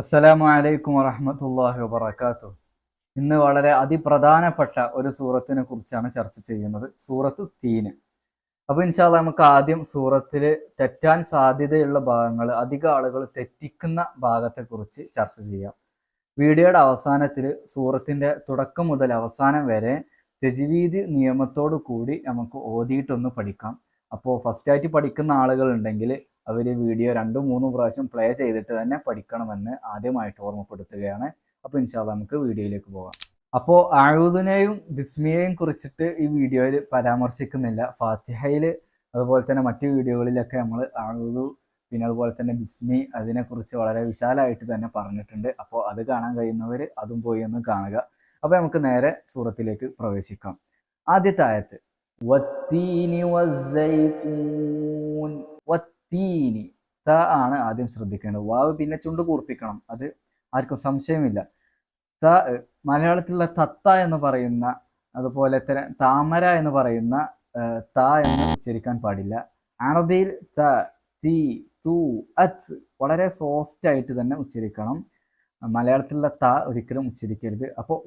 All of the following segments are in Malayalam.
അസ്സലാമു അലൈക്കും വറഹമത്തല്ലാഹി വബർക്കാത്തു ഇന്ന് വളരെ അതിപ്രധാനപ്പെട്ട ഒരു സൂറത്തിനെ കുറിച്ചാണ് ചർച്ച ചെയ്യുന്നത്. സൂറത്തു തീന്. അപ്പൊ ഇൻഷാല്ല നമുക്ക് ആദ്യം സൂറത്തിൽ തെറ്റാൻ സാധ്യതയുള്ള ഭാഗങ്ങൾ അധിക ആളുകൾ തെറ്റിക്കുന്ന ഭാഗത്തെക്കുറിച്ച് ചർച്ച ചെയ്യാം. വീഡിയോയുടെ അവസാനത്തിൽ സൂറത്തിന്റെ തുടക്കം മുതൽ അവസാനം വരെ തെജിവീദ് നിയമത്തോടു കൂടി നമുക്ക് ഓതിയിട്ടൊന്ന് പഠിക്കാം. അപ്പോൾ ഫസ്റ്റായിട്ട് പഠിക്കുന്ന ആളുകൾ ഉണ്ടെങ്കിൽ അവർ വീഡിയോ രണ്ടും മൂന്നും പ്രാവശ്യം പ്ലേ ചെയ്തിട്ട് തന്നെ പഠിക്കണമെന്ന് ആദ്യമായിട്ട് ഓർമ്മപ്പെടുത്തുകയാണ്. അപ്പോൾ ഇൻഷാല്ല നമുക്ക് വീഡിയോയിലേക്ക് പോകാം. അപ്പോൾ ആഴുദിനെയും ബിസ്മിയെയും കുറിച്ചിട്ട് ഈ വീഡിയോയിൽ പരാമർശിക്കുന്നില്ല. ഫാത്തിഹയിൽ അതുപോലെ തന്നെ മറ്റ് വീഡിയോകളിലൊക്കെ നമ്മൾ ആഴുദു പിന്നെ അതുപോലെ തന്നെ ബിസ്മി അതിനെക്കുറിച്ച് വളരെ വിശാലമായിട്ട് തന്നെ പറഞ്ഞിട്ടുണ്ട്. അപ്പോൾ അത് കാണാൻ കഴിയുന്നവർ അതും പോയി ഒന്ന് കാണുക. അപ്പോൾ നമുക്ക് നേരെ സൂറത്തിലേക്ക് പ്രവേശിക്കാം. ആദ്യത്തെ ആയത്ത്. വത്തീനി ത ആണ് ആദ്യം ശ്രദ്ധിക്കേണ്ടത്. വാവ് പിന്നെ ചുണ്ട് കൂർപ്പിക്കണം. അത് ആർക്കും സംശയമില്ല. ത മലയാളത്തിലുള്ള തത്ത എന്ന് പറയുന്ന അതുപോലെ തന്നെ താമര എന്ന് പറയുന്ന ത എന്ന് ഉച്ചരിക്കാൻ പാടില്ല. അറബിയിൽ ത തീ തൂ അത് വളരെ സോഫ്റ്റ് ആയിട്ട് തന്നെ ഉച്ചരിക്കണം. മലയാളത്തിലുള്ള ത ഒരിക്കലും ഉച്ചരിക്കരുത്. അപ്പോൾ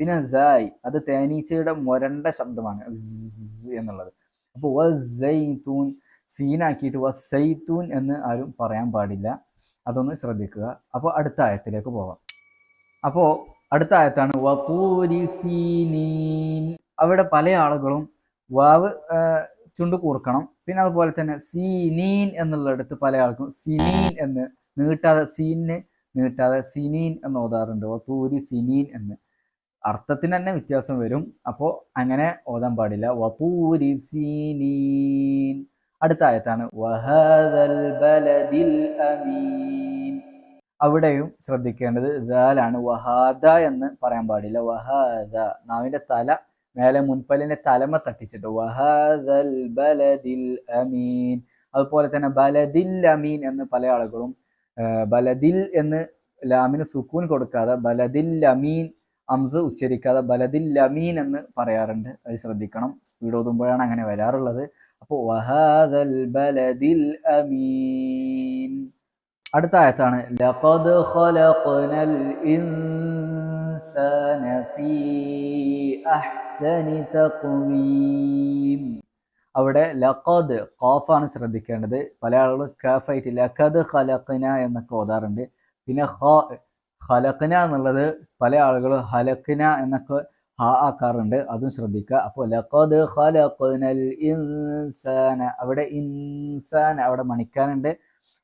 പിന്നെ അത് തേനീച്ചയുടെ മുരണ്ട ശബ്ദമാണ്. എന്നുള്ളത്. അപ്പോൾ വ വസ്സൈത്തൂൻ സീനാക്കിയിട്ട് വ വസൈത്തൂൻ എന്ന് ആരും പറയാൻ പാടില്ല. അതൊന്ന് ശ്രദ്ധിക്കുക. അപ്പോൾ അടുത്ത ആയത്തിലേക്ക് പോവാം. അപ്പോൾ അടുത്ത ആയത്താണ് വപൂരി സീനീൻ. അവിടെ പല ആളുകളും വാവ് ചുണ്ട് കൂർക്കണം. പിന്നെ അതുപോലെ തന്നെ സീനീൻ എന്നുള്ളിടത്ത് പല ആൾക്കും സിനീൻ എന്ന് നീട്ടാതെ സീനിന് നീട്ടാതെ സിനീൻ എന്ന് ഓതാറുണ്ട്. വപൂരി സിനീൻ എന്ന്. അർത്ഥത്തിന് തന്നെ വ്യത്യാസം വരും. അപ്പോൾ അങ്ങനെ ഓതാൻ പാടില്ല. വപൂരി സീനീൻ അടുത്ത ആയത്താണ്. ബലദിൽ അമീൻ. അവിടെയും ശ്രദ്ധിക്കേണ്ടത് ദാലാണ്. വഹാദ എന്ന് പറയാൻ പാടില്ല. വഹാദ. നാവിന്റെ തല മേലെ മുൻപലിന്റെ തലമ തട്ടിച്ചിട്ട് വഹാദൽ ബലദിൽ അമീൻ. അതുപോലെ തന്നെ ബലദിൽ അമീൻ എന്ന് പല ആളുകളും ബലദിൽ എന്ന് ലാമിന് സുക്കൂൻ കൊടുക്കാതെ ബലദിൽ അമീൻ അംസ് ഉച്ചരിക്കാതെ ബലദിൽ ലമീൻ എന്ന് പറയാറുണ്ട്. അത് ശ്രദ്ധിക്കണം. സ്പീഡ് ഓതുമ്പോഴാണ് അങ്ങനെ വരാറുള്ളത്. അപ്പോൾ വഹാദൽ ബലദിൽ അമീൻ. അടുത്ത ആയത്താണ് ലഖദ് ഖലഖനൽ ഇൻസാന ഫീ അഹ്സനി തഖ്വീം. അവിടെ ലഖദ് ഖാഫാണ് ശ്രദ്ധിക്കേണ്ടത്. പല ആളുകളും കാഫായിട്ട് ലഖദ് ഖലഖന എന്നൊക്കെ ഓതാറുണ്ട്. പിന്നെ ഖ ഖലഖന എന്നുള്ളത് പല ആളുകളും ഹലക്കന എന്നൊക്കെ ഹാ ആക്കാറുണ്ട്. അതും ശ്രദ്ധിക്കുക. അപ്പോൾ ലഖദ് ഖലഖനൽ ഇൻസാന. അവിടെ ഇൻസാൻ അവിടെ മണിക്കാനുണ്ട്.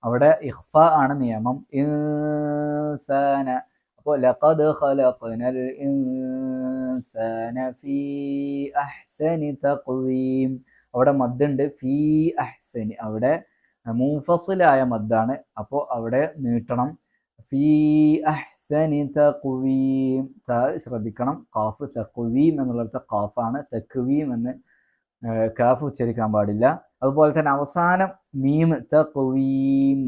അവിടെ ഇഹ്ഫ ആണ് നിയമം. ഇൻസാന. അപ്പോൾ ലഖദ് ഖലഖനൽ ഇൻസാന ഫീ അഹ്സനി തഖ്വീം. അവിടെ മദ്ദുണ്ട്. ഫീ അഹ്സനി. അവിടെ മൂഫസിലായ മദ്ദാണ്. അപ്പോൾ അവിടെ നീട്ടണം. അഹ്സനി തഖ്വീം. ത ശ്രദ്ധിക്കണം. കാഫ് തഖ്വീം എന്നുള്ളിടത്ത് കാഫാണ് തക്വീം എന്ന് കാഫ് ഉച്ചരിക്കാൻ പാടില്ല. അതുപോലെ തന്നെ അവസാനം മീം തഖ്വീം.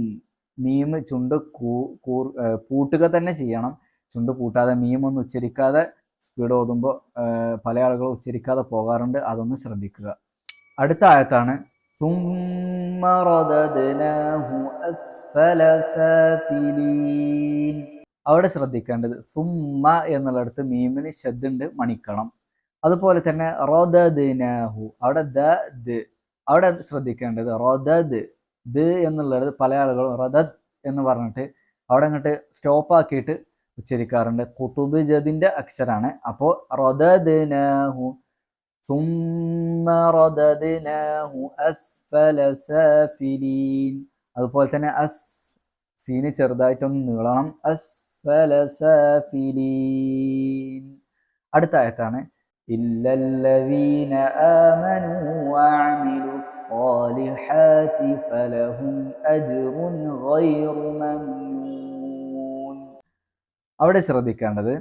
മീം ചുണ്ട് പൂട്ടുക തന്നെ ചെയ്യണം. ചുണ്ട് പൂട്ടാതെ മീം ഒന്നും ഉച്ചരിക്കാതെ സ്പീഡ് ഓതുമ്പോൾ പല ആളുകളും ഉച്ചരിക്കാതെ പോകാറുണ്ട്. അതൊന്ന് ശ്രദ്ധിക്കുക. അടുത്ത ആയത്താണ് ثم رددناه أسفل سافلين അവിടെ ശ്രദ്ധിക്കേണ്ടത് സുമ്മ എന്നുള്ളിടത്ത് മീമിന് ശബ്ദുണ്ട് മണിക്കണം അതുപോലെ തന്നെ റോദനാഹു അവിടെ ദ ദ് അവിടെ ശ്രദ്ധിക്കേണ്ടത് റോദദ് ദ് എന്നുള്ളത് പല ആളുകളും റദദ് എന്ന് പറഞ്ഞിട്ട് അവിടെ അങ്ങോട്ട് സ്റ്റോപ്പ് ആക്കിയിട്ട് ഉച്ചരിക്കാറുണ്ട് കുത്തുബ് ജദിന്റെ അക്ഷരാണ് അപ്പോൾ റോദനാഹു അതുപോലെ തന്നെ അസ് സീന് ചെറുതായിട്ടൊന്ന് നീളണം അസ്ഫല സാഫിലീൻ അടുത്ത ആയത്താണ് إلا الذين آمنوا وعملوا الصالحات فلهم أجر غير ممنون അവിടെ ശ്രദ്ധിക്കേണ്ടത്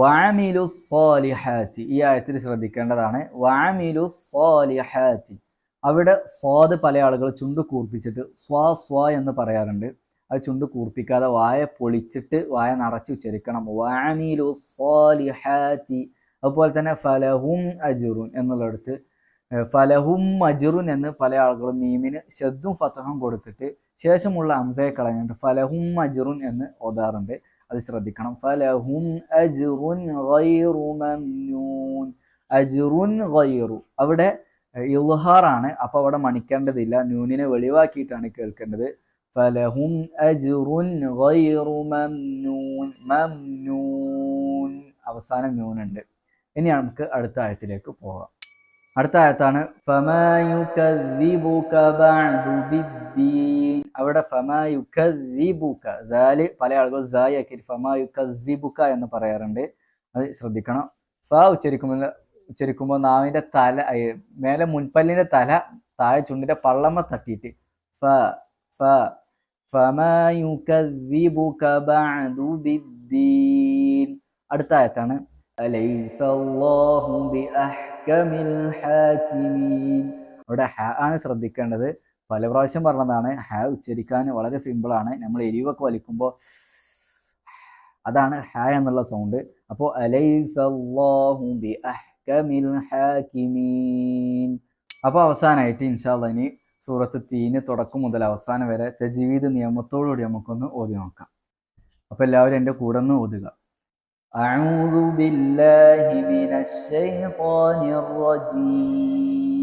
വാമിലു സോലിഹാത്തി ഈ ആയത്തിൽ ശ്രദ്ധിക്കേണ്ടതാണ്. വാമിലു സോലിഹാത്തി അവിടെ സ്വാദ് പല ആളുകൾ ചുണ്ട് കൂർപ്പിച്ചിട്ട് സ്വാ സ്വാ എന്ന് പറയാറുണ്ട്. അത് ചുണ്ട് കൂർപ്പിക്കാതെ വായ പൊളിച്ചിട്ട് വായ നിറച്ച് ഉച്ചരിക്കണം. വാമിലു സോലിഹാത്തി അതുപോലെ തന്നെ ഫലഹും അജുറുൻ എന്നുള്ളിടത്ത് ഫലഹും അജുറുൻ എന്ന് പല ആളുകളും മീമിന് ശദ്ദും ഫത്തഹും കൊടുത്തിട്ട് ശേഷമുള്ള അംസയെ കളഞ്ഞിട്ട് ഫലഹും അജുറുൻ എന്ന് ഓതാറുണ്ട്. അത് ശ്രദ്ധിക്കണം. ഫലഹും അജുറുൻ ഗൈറു മംനൂൻ. അജുറുൻ ഗൈറു. അവിടെ ഇൽഹാറാണ്. അപ്പൊ അവിടെ മണിക്കേണ്ടതില്ല. ന്യൂനിനെ വെളിവാക്കിയിട്ടാണ് കേൾക്കേണ്ടത്. ഫലഹും അജുറുൻ ഗൈറു മംനൂൻ. മംനൂൻ. അവസാനം ന്യൂനുണ്ട് ഇനി നമുക്ക് അടുത്ത ആയത്തിലേക്ക് പോകാം. അടുത്ത ആയത്താണ് ഫമായുക്കദ്ദിബുക ബഅദു ബിദ്ദീൻ. അവിടെ ഫമായുക്കദ്ദിബുക ദാൽ പല ആളുകൾ സായി ആക്കി ഫമായുക്കദ്ദിബുക എന്ന് പറയാറുണ്ട്. അത് ശ്രദ്ധിക്കണം. ഫ ഉച്ചരിക്കുമ്പോൾ ഉച്ചരിക്കുമ്പോൾ നാവിന്റെ തല മേലെ മുൻപല്ലിന്റെ തല താഴെ ചുണ്ടിന്റെ പള്ളമ്മ തട്ടിയിട്ട് ഫ ഫ ഫമായുക്കദ്ദിബുക ബഅദു ബിദ്ദീൻ. അടുത്ത ആയത്താണ് അലൈസല്ലാഹു ബിഅഹ്കമിൽ ഹാകിമീൻ അവിടെ ഹ ആണ് ശ്രദ്ധിക്കേണ്ടത്. പല പ്രാവശ്യം പറഞ്ഞതാണ് ഹ ഉച്ചരിക്കാൻ വളരെ സിമ്പിളാണ് നമ്മൾ എരിവൊക്കെ വലിക്കുമ്പോൾ അതാണ് ഹ എന്നുള്ള സൗണ്ട് അപ്പോൾ അലൈസല്ലാഹു ബിഅഹ്കമിൽ ഹാകിമീൻ അപ്പോൾ അവസാനമായിട്ട് ഇൻഷാല്ല ഇനി സൂറത്ത് തീന് തുടക്കം മുതൽ അവസാനം വരെ തജീവിദ് നിയമത്തോടുകൂടി നമുക്കൊന്ന് ഓതി നോക്കാം അപ്പോൾ എല്ലാവരും എൻ്റെ കൂടെ ഒന്ന് ഓതുക أعوذ بالله من الشيطان الرجيم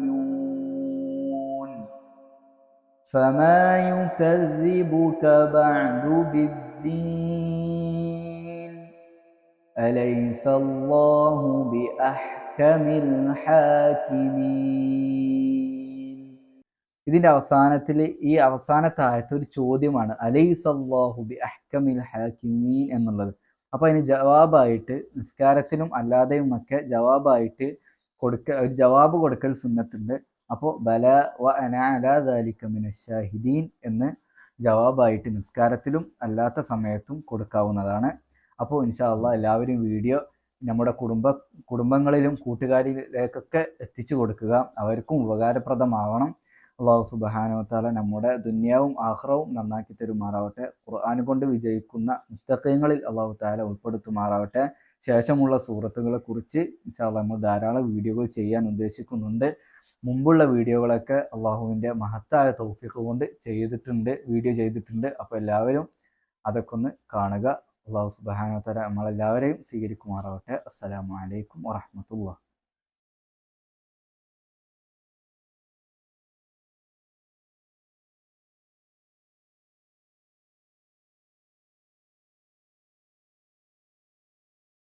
فما يكذبك بعد بالدين أليس الله بأحكم الحاكمين ഇതിന്റെ അവസാനത്തിൽ ഈ അവസാനത്തെ ആയത്ത് ഒരു ചോദ്യമാണ് അലൈസ് അള്ളാഹു ബി അഹ്കമിൽ ഹാക്കിമീൻ എന്നുള്ളത് അപ്പൊ അതിന് ജവാബായിട്ട് നിസ്കാരത്തിലും അല്ലാതെയും ഒക്കെ ജവാബായിട്ട് കൊടുക്ക ഒരു ജവാബ് കൊടുക്കൽ സുന്നത്തുണ്ട് അപ്പോൾ ബല വ അന അലാ ദാലിക മിന ഷാഹിദീൻ എന്ന് ജവാബായിട്ട് നിസ്കാരത്തിലും അല്ലാത്ത സമയത്തും കൊടുക്കാവുന്നതാണ്. അപ്പോൾ ഇൻഷാ അള്ളാ എല്ലാവരും വീഡിയോ നമ്മുടെ കുടുംബ കുടുംബങ്ങളിലും കൂട്ടുകാരിലേക്കൊക്കെ എത്തിച്ചു കൊടുക്കുക. അവർക്കും ഉപകാരപ്രദമാവണം. അള്ളാഹു സുബഹാനോത്താല നമ്മുടെ ദുന്യാവും ആഹ്റവും നന്നാക്കി തരുമാറാവട്ടെ. ഖുർആൻ കൊണ്ട് വിജയിക്കുന്ന മുത്തക്കയങ്ങളിൽ അള്ളാഹു താല ഉൾപ്പെടുത്തുമാറാവട്ടെ. ശേഷമുള്ള സൂറത്തുകളെ കുറിച്ച് ഇൻഷാല്ല നമ്മൾ ധാരാളം വീഡിയോകൾ ചെയ്യാൻ ഉദ്ദേശിക്കുന്നുണ്ട്. മുമ്പുള്ള വീഡിയോകളൊക്കെ അള്ളാഹുവിന്റെ മഹത്തായ തൗഫീഖ് കൊണ്ട് ചെയ്തിട്ടുണ്ട് വീഡിയോ ചെയ്തിട്ടുണ്ട്. അപ്പോൾ എല്ലാവരും അതൊക്കെ ഒന്ന് കാണുക. അള്ളാഹു സുബഹാനോത്തല നമ്മളെല്ലാവരെയും സ്വീകരിക്കുമാറാവട്ടെ. അസ്സലാമു അലൈക്കും വറഹമത്തുള്ള